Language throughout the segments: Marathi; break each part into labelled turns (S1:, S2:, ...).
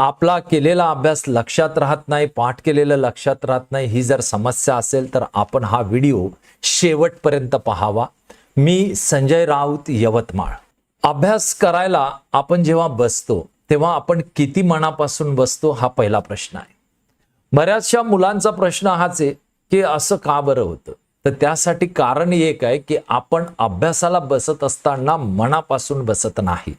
S1: आपला केलेला अभ्यास लक्षात राहत नाही पाठ केलेलं लक्षात राहत नाही ही जर समस्या असेल तर आपण हा व्हिडिओ शेवटपर्यंत पाहावा. मी संजय राऊत यवतमाळ. अभ्यास करायला आपण जेव्हा बसतो तेव्हा आपण किती मनापासून बसतो हा पहिला प्रश्न आहे. बऱ्याचशा मुलांचा प्रश्न हाच आहे की असं का बरं होतं? तर त्यासाठी कारण एक आहे की आपण अभ्यासाला बसत असताना मनापासून बसत नाही.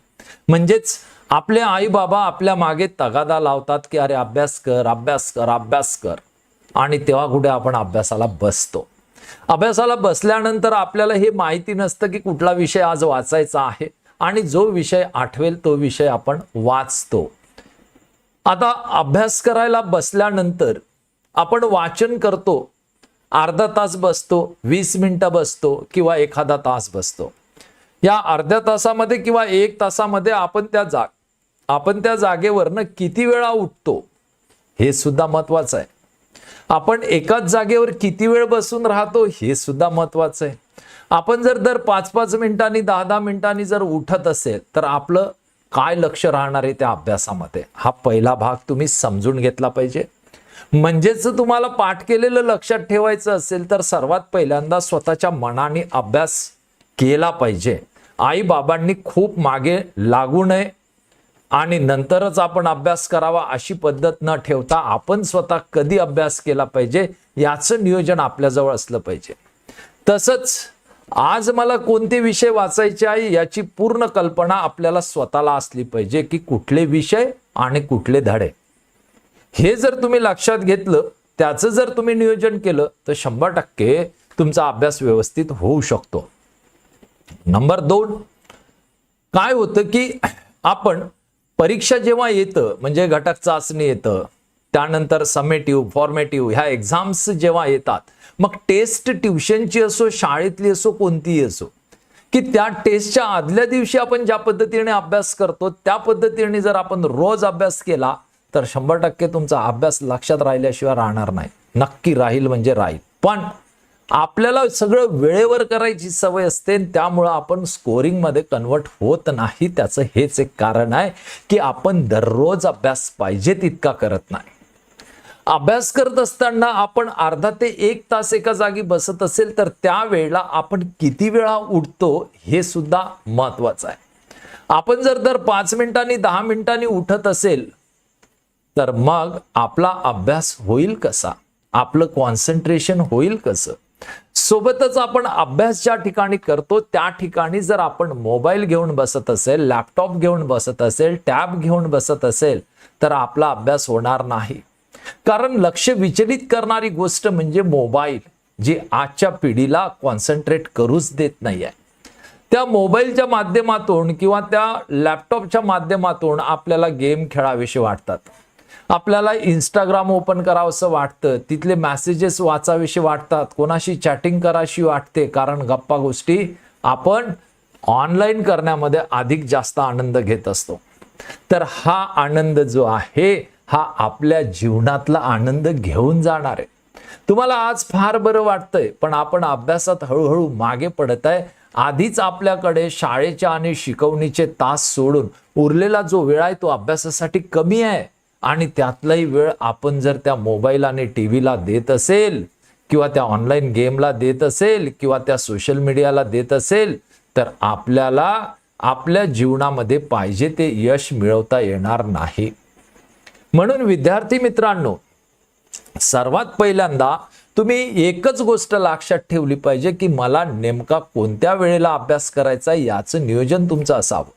S1: म्हणजेच आपले आई बाबा आपल्या मागे तगादा लावतात की अरे अभ्यास कर अभ्यास कर अभ्यास कर. आणि तेव्हा कुठे आपण अभ्यासाला बसतो? अभ्यासाला बसल्यानंतर आपल्याला हे माहिती नसतं की कुठला विषय आज वाचायचा आहे. आणि जो विषय आठवेल तो विषय आपण वाचतो. आता अभ्यास करायला बसल्यानंतर आपण वाचन करतो. अर्धा तास बसतो वीस मिनिटं बसतो किंवा एखादा तास बसतो. या अर्ध्या तासामध्ये किंवा एक तासामध्ये आपण त्या जाग आपण त्या जागेवरनं किती वेळा उठतो हे सुद्धा महत्वाचं आहे. आपण एकाच जागेवर किती वेळ बसून राहतो हे सुद्धा महत्वाचं आहे. आपण जर दर पाच पाच मिनिटांनी दहा दहा मिनिटांनी जर उठत असेल तर आपलं काय लक्ष राहणार आहे त्या अभ्यासामध्ये? हा पहिला भाग तुम्ही समजून घेतला पाहिजे. म्हणजेच तुम्हाला पाठ केलेलं लक्षात ठेवायचं असेल तर सर्वात पहिल्यांदा स्वतःच्या मनाने अभ्यास केला पाहिजे. आई बाबांनी खूप मागे लागू नये. आणि नंतरच आपण अभ्यास करावा अशी पद्धत न ठेवता आपण स्वतः कधी अभ्यास केला पाहिजे याचं नियोजन आपल्याजवळ असलं पाहिजे. तसंच आज मला कोणते विषय वाचायचे आहे याची पूर्ण कल्पना आपल्याला स्वतःला असली पाहिजे की कुठले विषय आणि कुठले धडे. हे जर तुम्ही लक्षात घेतलं त्याचं जर तुम्ही नियोजन केलं तर शंभर टक्के तुमचा अभ्यास व्यवस्थित होऊ शकतो. नंबर दोन काय होतं की आपण परीक्षा जेव्हा येतं म्हणजे घटक चाचणी येतं त्यानंतर समेटिव्ह फॉर्मेटिव्ह ह्या एक्झाम्स जेव्हा येतात मग टेस्ट ट्युशनची असो शाळेतली असो कोणतीही असो की त्या टेस्टच्या आदल्या दिवशी आपण ज्या पद्धतीने अभ्यास करतो त्या पद्धतीने जर आपण रोज अभ्यास केला तर शंभर टक्के तुमचा अभ्यास लक्षात राहिल्याशिवाय राहणार नाही. नक्की राहील म्हणजे राहील. पण आपल्याला सगळं वेळेवर करायची सवय असते त्यामुळं आपण स्कोरिंगमध्ये कन्वर्ट होत नाही. त्याचं हेच एक कारण आहे की आपण दररोज अभ्यास पाहिजे तितका करत नाही. अभ्यास करत असताना आपण अर्धा ते एक तास एका जागी बसत असेल तर त्यावेळेला आपण किती वेळा उठतो हे सुद्धा महत्वाचं आहे. आपण जर दर पाच मिनिटांनी दहा मिनिटांनी उठत असेल तर मग आपला अभ्यास होईल कसा? आपलं कॉन्सन्ट्रेशन होईल कसं? सोबतच आपण अभ्यास ज्या ठिकाणी करतो त्या ठिकाणी जर आपण मोबाईल घेऊन बसत असेल लॅपटॉप घेऊन बसत असेल टॅब घेऊन बसत असेल तर आपला अभ्यास होणार नाही. कारण लक्ष विचलित करणारी गोष्ट म्हणजे मोबाईल जी आजच्या पिढीला कॉन्सन्ट्रेट करूच देत नाही आहे त्या मोबाईलच्या माध्यमातून किंवा त्या लॅपटॉपच्या माध्यमातून आपल्याला गेम खेळाविषयी वाटतात. आपल्याला इंस्टाग्राम ओपन करावंसं वाटतं. तिथले मेसेजेस वाचावेसे वाटतात. कोणाशी चॅटिंग कराशी वाटते. कारण गप्पा गोष्टी आपण ऑनलाईन करण्यामध्ये अधिक जास्त आनंद घेत असतो. तर हा आनंद जो आहे हा आपल्या जीवनातला आनंद घेऊन जाणार. आहे तुम्हाला आज फार बरं वाटतंय पण आपण अभ्यासात हळूहळू मागे पडत आहे आधीच आपल्याकडे शाळेच्या आणि शिकवणीचे तास सोडून उरलेला जो वेळ आहे तो अभ्यासासाठी कमी आहे. आणि त्यातलाही वेळ आपण जर त्या मोबाईल आणि टी व्हीला देत असेल किंवा त्या ऑनलाईन गेमला देत असेल किंवा त्या सोशल मीडियाला देत असेल तर आपल्याला आपल्या जीवनामध्ये पाहिजे ते यश मिळवता येणार नाही. म्हणून विद्यार्थी मित्रांनो सर्वात पहिल्यांदा तुम्ही एकच गोष्ट लक्षात ठेवली पाहिजे की मला नेमका कोणत्या वेळेला अभ्यास करायचा याचं नियोजन तुमचं असावं.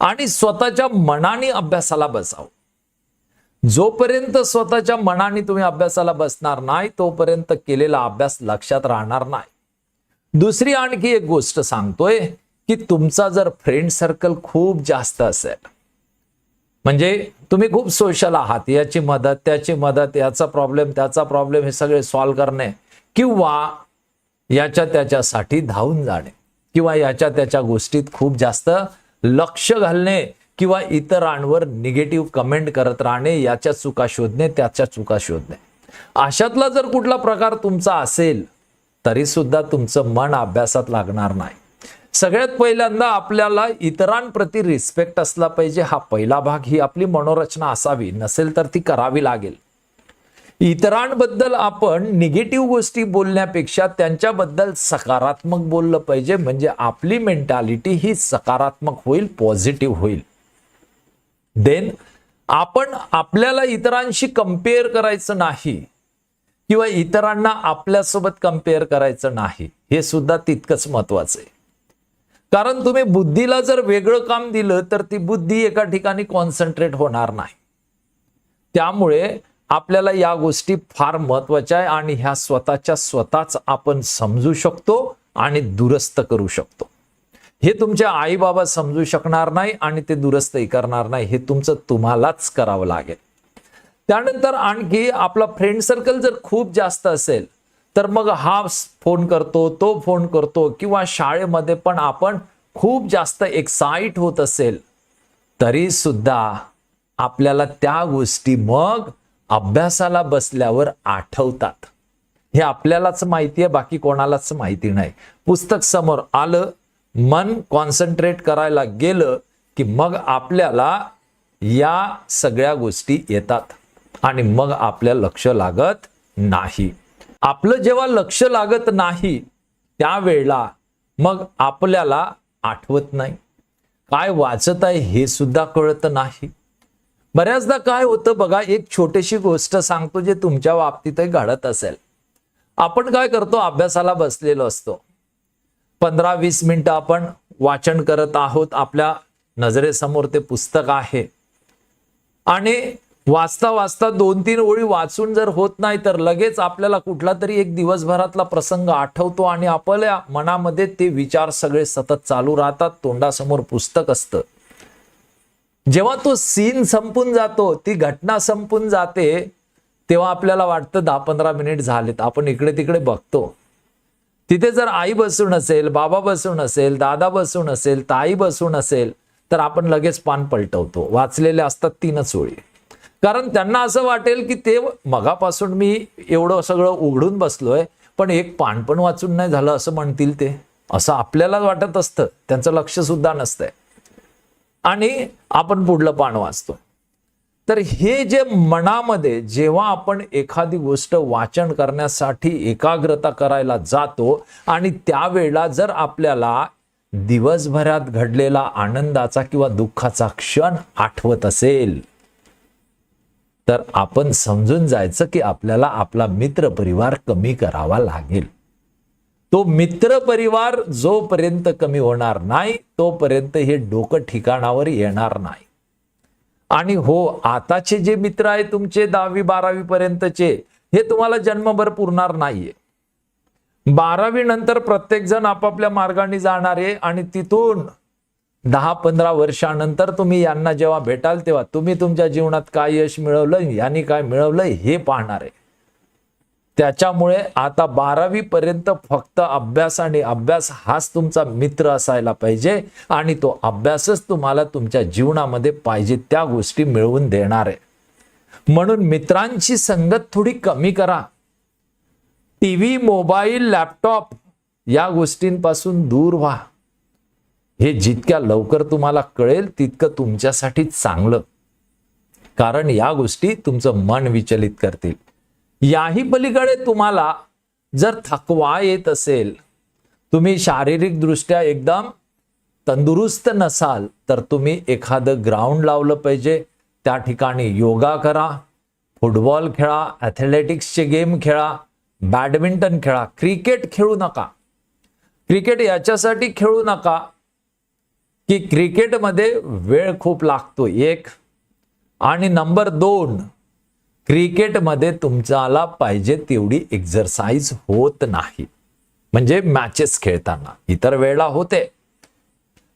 S1: आणि स्वतःच्या मनाने अभ्यासाला बसावं. जोपर्यंत स्वतःच्या मनाने तुम्ही अभ्यासाला बसणार नाही तोपर्यंत केलेला अभ्यास लक्षात राहणार नाही. दुसरी आणखी एक गोष्ट सांगतोय की तुमचा जर फ्रेंड सर्कल खूप जास्त असेल म्हणजे तुम्ही खूप सोशल आहात याची मदत त्याची मदत याचा प्रॉब्लेम त्याचा प्रॉब्लेम हे सगळे सॉल्व्ह करणे किंवा याच्या त्याच्यासाठी धावून जाणे किंवा याच्या त्याच्या गोष्टीत खूप जास्त लक्ष घालणे किंवा इतरांवर निगेटिव्ह कमेंट करत राहणे याच्या चुका शोधणे त्याच्या चुका शोधणे. अशातला जर कुठला प्रकार तुमचा असेल तरी सुद्धा तुमचं मन अभ्यासात लागणार नाही. सगळ्यात पहिल्यांदा आपल्याला इतरांप्रती रिस्पेक्ट असला पाहिजे. हा पहिला भाग ही आपली मनोरचना असावी. नसेल तर ती करावी लागेल. इतरांबद्दल आपण निगेटिव्ह गोष्टी बोलण्यापेक्षा त्यांच्याबद्दल सकारात्मक बोललं पाहिजे. म्हणजे आपली मेंटॅलिटी ही सकारात्मक होईल पॉझिटिव्ह होईल. देन आपण आपल्याला इतरांशी कंपेअर करायचं नाही किंवा इतरांना आपल्यासोबत कंपेअर करायचं नाही हे सुद्धा तितकंच महत्वाचं आहे. कारण तुम्ही बुद्धीला जर वेगळं काम दिलं तर ती बुद्धी एका ठिकाणी कॉन्सन्ट्रेट होणार नाही. त्यामुळे आपल्याला या गोष्टी फार महत्त्वाच्या आहे आणि ह्या स्वतःच्या स्वतःच आपण समजू शकतो आणि दुरुस्त करू शकतो. हे तुमच्या आई बाबा समजू शकणार नाही आणि ते दुरुस्तही करणार नाही. हे तुमचं तुम्हालाच करावं लागेल. त्यानंतर आणखी आपला फ्रेंड सर्कल जर खूप जास्त असेल तर मग हा फोन करतो तो फोन करतो किंवा शाळेमध्ये पण आपण खूप जास्त एक्साइट होत असेल तरी सुद्धा आपल्याला त्या गोष्टी मग अभ्यासाला बसल्यावर आठवतात. हे आपल्यालाच माहिती आहे बाकी कोणालाच माहिती नाही. पुस्तक समोर आलं मन कॉन्सन्ट्रेट करायला गेलं की मग आपल्याला या सगळ्या गोष्टी येतात आणि मग आपल्या लक्ष लागत नाही. आपलं जेव्हा लक्ष लागत नाही त्यावेळेला मग आपल्याला आठवत नाही. काय वाचत आहे हे सुद्धा कळत नाही. बऱ्याचदा काय होतं बघा एक छोटीशी गोष्ट सांगतो जे तुमच्या बाबतीतही घडत असेल. आपण काय करतो अभ्यासाला बसलेलो असतो. पंधरा वीस मिनिटं आपण वाचन करत आहोत. आपल्या नजरेसमोर ते पुस्तक आहे. आणि वाचता वाचता दोन तीन ओळी वाचून जर होत नाही तर लगेच आपल्याला कुठला तरी एक दिवसभरातला प्रसंग आठवतो आणि आपल्या मनामध्ये ते विचार सगळे सतत चालू राहतात. तोंडासमोर पुस्तक असतं. जेव्हा तो सीन संपून जातो ती घटना संपून जाते तेव्हा आपल्याला वाटतं दहा पंधरा मिनिट झालेत. आपण इकडे तिकडे बघतो. तिथे जर आई बसून असेल बाबा बसून असेल दादा बसून असेल ताई बसून असेल तर आपण लगेच पान पलटवतो. वाचलेले असतात तीनच ओळी. कारण त्यांना असं वाटेल की ते मगापासून मी एवढं सगळं उघडून बसलोय पण एक पान पण वाचून नाही झालं असं म्हणतील ते. असं आपल्याला वाटत असतं. त्यांचं लक्ष सुद्धा नसतंय. आणि आपण पुढलं पान वाचतो. तर हे जे मनामध्ये जेव्हा आपण एखादी गोष्ट वाचन करण्यासाठी एकाग्रता करायला जातो आणि त्यावेळेला जर आपल्याला दिवसभरात घडलेला आनंदाचा किंवा दुःखाचा क्षण आठवत असेल तर आपण समजून जायचं की आपल्याला आपला मित्र परिवार कमी करावा लागेल. तो मित्र परिवार जोपर्यंत कमी होणार नाही तोपर्यंत हे डोकं ठिकाणावर येणार नाही. आणि हो आताचे जे मित्र आहे तुमचे दहावी बारावी पर्यंतचे हे तुम्हाला जन्मभर पुरणार नाहीये. बारावी नंतर प्रत्येक जण आपापल्या मार्गाने जाणार आहे आणि तिथून दहा पंधरा वर्षानंतर तुम्ही यांना जेव्हा भेटाल तेव्हा तुम्ही तुमच्या जीवनात काय यश मिळवलं यांनी काय मिळवलं हे पाहणार आहे. त्याच्यामुळे आता बारावी पर्यंत फक्त अभ्यास आणि अभ्यास हाच तुमचा मित्र असायला पाहिजे आणि तो अभ्यासच तुम्हाला तुमच्या जीवनामध्ये पाहिजे त्या गोष्टी मिळवून देणार आहे. म्हणून मित्रांची संगत थोडी कमी करा. टीव्ही मोबाईल लॅपटॉप या गोष्टींपासून दूर व्हा. हे जितक्या लवकर तुम्हाला कळेल तितकं तुमच्यासाठी चांगलं. कारण या गोष्टी तुमचं मन विचलित करतील. याही पलीकडे तुम्हाला जर थकवा येत असेल तुम्ही शारीरिक दृष्ट्या एकदम तंदुरुस्त नसाल तर तुम्ही एखादं ग्राउंड लावलं पाहिजे. त्या ठिकाणी योगा करा फुटबॉल खेळा ॲथलेटिक्सचे गेम खेळा बॅडमिंटन खेळा क्रिकेट खेळू नका. क्रिकेट याच्यासाठी खेळू नका की क्रिकेटमध्ये वेळ खूप लागतो एक. आणि नंबर दोन क्रिकेटमध्ये तुमच्याला पाहिजे तेवढी एक्झरसाइज होत नाही. म्हणजे मॅचेस खेळताना. इतर वेळेला होते.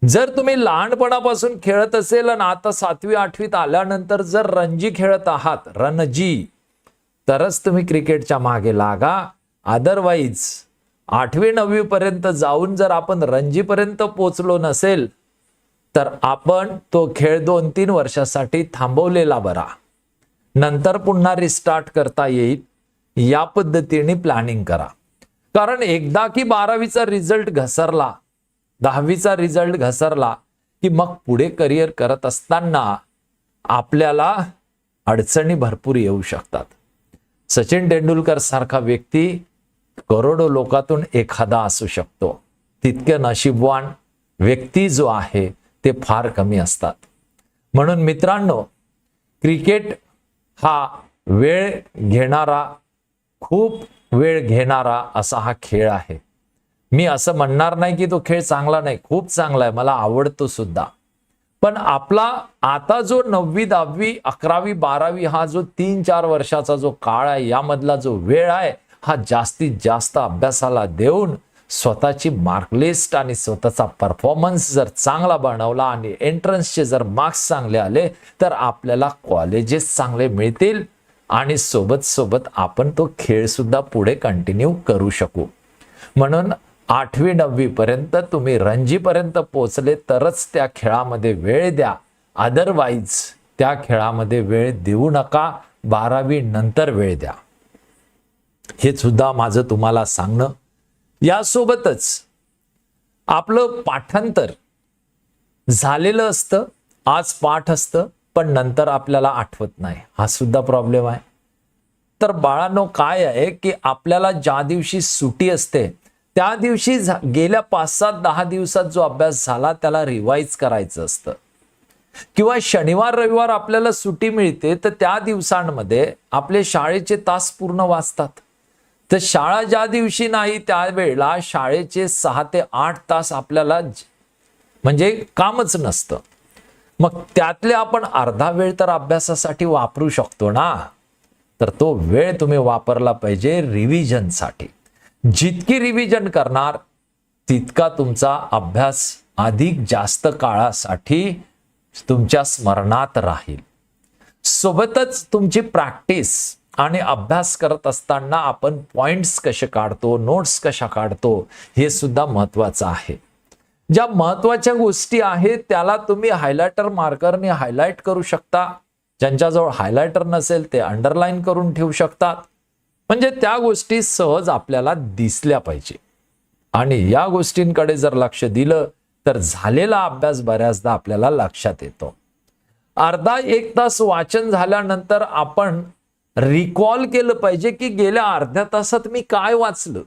S1: जर तुम्ही लहानपणापासून खेळत असेल आणि आता सातवी आठवीत आल्यानंतर जर रणजी खेळत आहात रणजी तरच तुम्ही क्रिकेटच्या मागे लागा. अदरवाईज आठवी नववी पर्यंत जाऊन जर आपण रणजीपर्यंत पोचलो नसेल तर आपण तो खेळ दोन तीन वर्षासाठी थांबवलेला बरा. नंतर पुन्हा रिस्टार्ट करता येईल या पद्धतीने प्लॅनिंग करा. कारण एकदा की बारावीचा रिझल्ट घसरला दहावीचा रिझल्ट घसरला की मग पुढे करिअर करत असताना आपल्याला अडचणी भरपूर येऊ शकतात. सचिन तेंडुलकर सारखा व्यक्ती करोडो लोकातून एखादा असू शकतो. तितके नशीबवान व्यक्ती जो आहे ते फार कमी असतात. म्हणून मित्रांनो क्रिकेट हा वेळ घेणारा खूप वेळ घेणारा असा हा खेळ आहे. मी असं म्हणणार नाही की तो खेळ चांगला नाही खूप चांगला आहे मला आवडतो सुद्धा. पण आपला आता जो नववी दहावी अकरावी बारावी हा जो तीन चार वर्षाचा जो काळ आहे यामधला जो वेळ आहे हा जास्तीत जास्त अभ्यासाला देऊन स्वतःची मार्कलिस्ट आणि स्वतःचा परफॉर्मन्स जर चांगला बनवला आणि एंट्रन्सचे जर मार्क्स चांगले आले तर आपल्याला कॉलेजेस चांगले मिळतील आणि सोबत सोबत आपण तो खेळ सुद्धा पुढे कंटिन्यू करू शकू. म्हणून आठवी नववीपर्यंत तुम्ही रणजीपर्यंत पोचले तरच त्या खेळामध्ये वेळ द्या. अदरवाईज त्या खेळामध्ये वेळ देऊ नका. बारावी नंतर वेळ द्या. हे सुद्धा माझं तुम्हाला सांगणं. यासोबतच आपलं पाठांतर झालेलं असतं आज पाठ असतं पण नंतर आपल्याला आठवत नाही. हा सुद्धा प्रॉब्लेम आहे. तर बाळांनो काय आहे की आपल्याला ज्या दिवशी सुटी असते त्या दिवशी गेल्या पाच सात दहा दिवसात जो अभ्यास झाला त्याला रिवाईज करायचं असतं. किंवा शनिवार रविवार आपल्याला सुटी मिळते तर त्या दिवसांमध्ये आपले शाळेचे तास पूर्ण वाचतात. तर शाळा ज्या दिवशी नाही त्यावेळेला शाळेचे सहा ते आठ तास आपल्याला म्हणजे कामच नसतं. मग त्यातले आपण अर्धा वेळ तर अभ्यासासाठी वापरू शकतो ना? तर तो वेळ तुम्ही वापरला पाहिजे रिव्हिजनसाठी जितकी रिव्हिजन करणार तितका तुमचा अभ्यास अधिक जास्त काळासाठी तुमच्या स्मरणात राहील. सोबतच तुमची प्रॅक्टिस आणि अभ्यास करत असताना आपण पॉइंट्स कसे काढतो नोट्स कशा काढतो हे सुद्धा महत्वाचं आहे. ज्या महत्त्वाच्या गोष्टी आहेत त्याला तुम्ही हायलायटर मार्करने हायलाईट करू शकता. ज्यांच्याजवळ हायलायटर नसेल ते अंडरलाईन करून ठेवू शकतात. म्हणजे त्या गोष्टी सहज आपल्याला दिसल्या पाहिजे. आणि या गोष्टींकडे जर लक्ष दिलं तर झालेला अभ्यास बऱ्याचदा आपल्याला लक्षात येतो. अर्धा एक तास वाचन झाल्यानंतर आपण रिकॉल केलं पाहिजे की गेल्या अर्ध्या तासात मी काय वाचलं?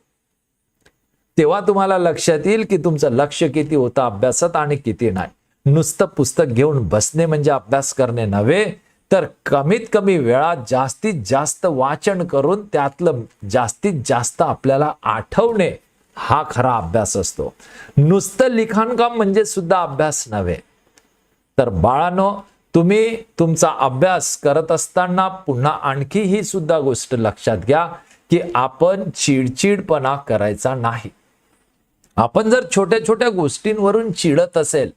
S1: तेव्हा तुम्हाला लक्षात येईल की तुमचं लक्ष किती होतं अभ्यासात आणि किती नाही. नुसतं पुस्तक घेऊन बसणे म्हणजे अभ्यास करणे नव्हे तर कमीत कमी वेळात जास्तीत जास्त वाचन करून त्यातलं जास्तीत जास्त आपल्याला आठवणे हा खरा अभ्यास असतो. नुसतं लिखाणकाम म्हणजे सुद्धा अभ्यास नव्हे. तर बाळानो तुम्ही तुमचा अभ्यास करत असताना पुन्हा आणखी ही सुद्धा गोष्ट लक्षात घ्या की आपण चिडचिडपणा करायचा नाही. आपण जर छोट्या छोट्या गोष्टींवरून चिडत असेल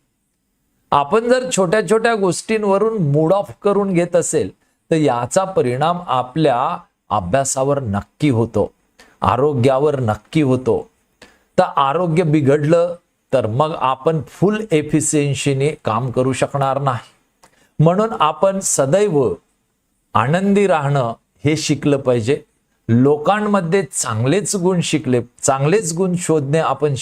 S1: आपण जर छोट्या छोट्या गोष्टींवरून मूड ऑफ करून घेत असेल तर याचा परिणाम आपल्या अभ्यासावर नक्की होतो आरोग्यावर नक्की होतो. तर आरोग्य बिघडलं तर मग आपण फुल एफिशियन्सीने काम करू शकणार नाही. म्हणून आपण सदैव आनंदी राहणं हे शिकलं पाहिजे. लोकांमध्ये चांगलेच गुण शिकले चांगलेच गुण शोधणे आपण